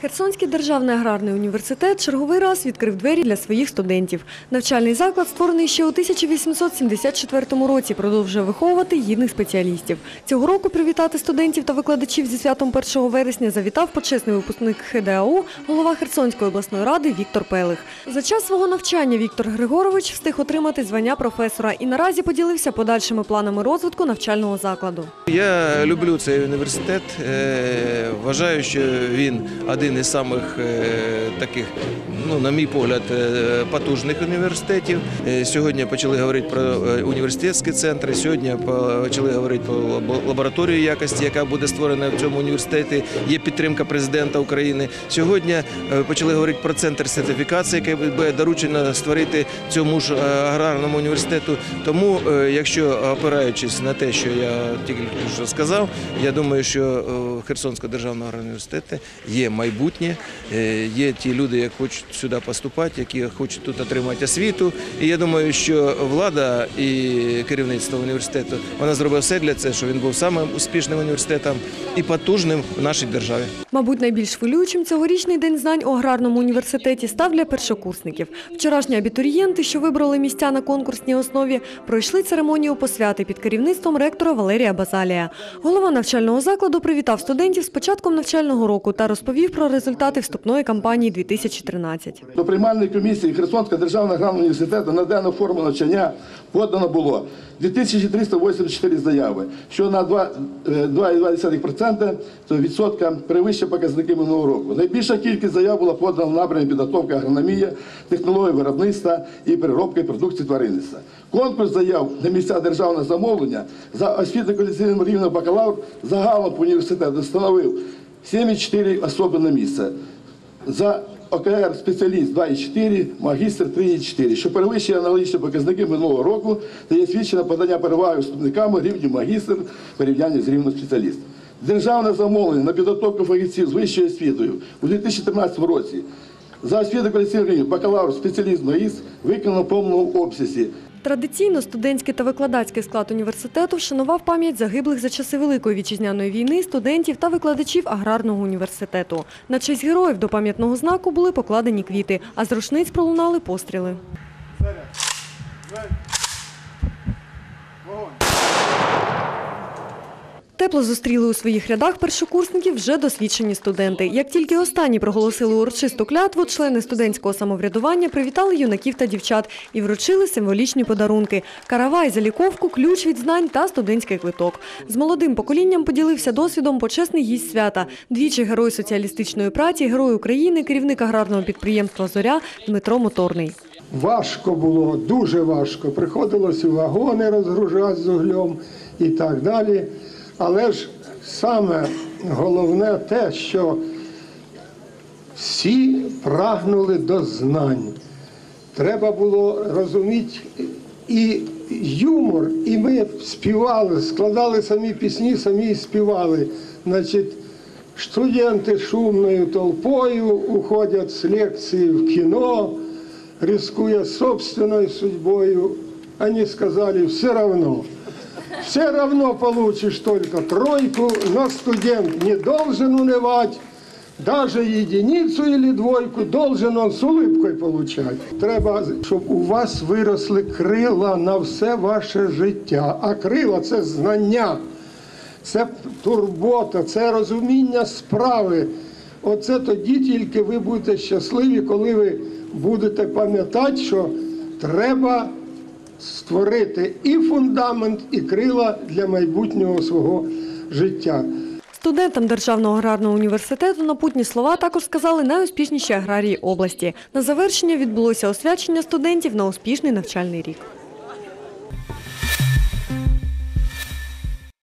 Херсонський державний аграрний університет черговий раз відкрив двері для своїх студентів. Навчальний заклад, створений ще у 1874 році, продовжує виховувати гідних спеціалістів. Цього року привітати студентів та викладачів зі святом 1 вересня завітав почесний випускник ХДАУ, голова Херсонської обласної ради Віктор Пелих. За час свого навчання Віктор Григорович встиг отримати звання професора і наразі поділився подальшими планами розвитку навчального закладу. Я люблю цей університет. е, Вважаю, що він один із самих е, таких, ну на мій погляд, е, потужних університетів. Е, Сьогодні почали говорити про університетські центри. Сьогодні почали говорити про лабораторію якості, яка буде створена в цьому університеті. Є підтримка президента України. Сьогодні почали говорити про центр сертифікації, який буде доручено створити цьому ж аграрному університету. Тому, якщо опираючись на те, що я тільки що сказав, я думаю, що Херсонського державного університету є майбутнє, е, є ті люди, які хочуть сюди поступати, які хочуть тут отримати освіту. І я думаю, що влада і керівництво університету вона зробила все для цього, щоб він був самим успішним університетом і потужним в нашій державі. Мабуть, найбільш хвилюючим цьогорічний день знань у аграрному університеті став для першокурсників. Вчорашні абітурієнти, що вибрали місця на конкурсній основі, пройшли церемонію посвяти під керівництвом ректора Валерія Базалія. Голова навчального закладу привітав студентів з початком навчального року та розповів про результати вступної кампанії 2013. До приймальної комісії Херсонського державного аграрного університету на дану форму навчання подано було 2384 заяви, що на 2, е, 2,2% то відсотка перевищує показники минулого року. Найбільша кількість заяв була подана в напрямі підготовки агрономії, технології виробництва і переробки продукції тваринництва. Конкурс заяв на місця державного замовлення за освітньо-кваліфікаційним рівнем бакалавр загалом по університету становив 7,4 особи на місце. За ОКР спеціаліст 2,4, магістр 3,4, що перевищує аналогічні показники минулого року та є свідчено подання переваги вступниками рівню магістр в порівнянні з рівнем спеціаліст. Державне замовлення на підготовку фахівців з вищою освітою у 2013 році за освіту кваліфікаційний бакалавр, спеціаліст, магістр виконано в повному обсязі. Традиційно студентський та викладацький склад університету вшанував пам'ять загиблих за часи Великої вітчизняної війни студентів та викладачів аграрного університету. На честь героїв до пам'ятного знаку були покладені квіти, а з рушниць пролунали постріли. Тепло зустріли у своїх рядах першокурсників вже досвідчені студенти. Як тільки останні проголосили урочисту клятву, члени студентського самоврядування привітали юнаків та дівчат і вручили символічні подарунки – каравай, заліковку, ключ від знань та студентський квиток. З молодим поколінням поділився досвідом почесний гість свята, двічі герой соціалістичної праці, герой України, керівник аграрного підприємства «Зоря» Дмитро Моторний. Важко було, дуже важко. Приходилось вагони розгружати з углем і так далі. Але ж саме головне те, що всі прагнули до знань. Треба було розуміти і юмор, і ми співали, складали самі пісні, самі співали. Значить, студенти шумною толпою уходять з лекції в кіно, рискуя собственной судьбою. Они сказали, все равно. Все равно получишь только тройку, но студент не должен унывать. Даже единицу или двойку должен он з улыбкою получать. Треба, щоб у вас виросли крила на все ваше життя. А крила це знання, це турбота, це розуміння справи. Оце тоді тільки ви будете щасливі, коли ви будете пам'ятати, що треба створити і фундамент, і крила для майбутнього свого життя. Студентам Державного аграрного університету напутні слова також сказали найуспішніші аграрії області. На завершення відбулося освячення студентів на успішний навчальний рік.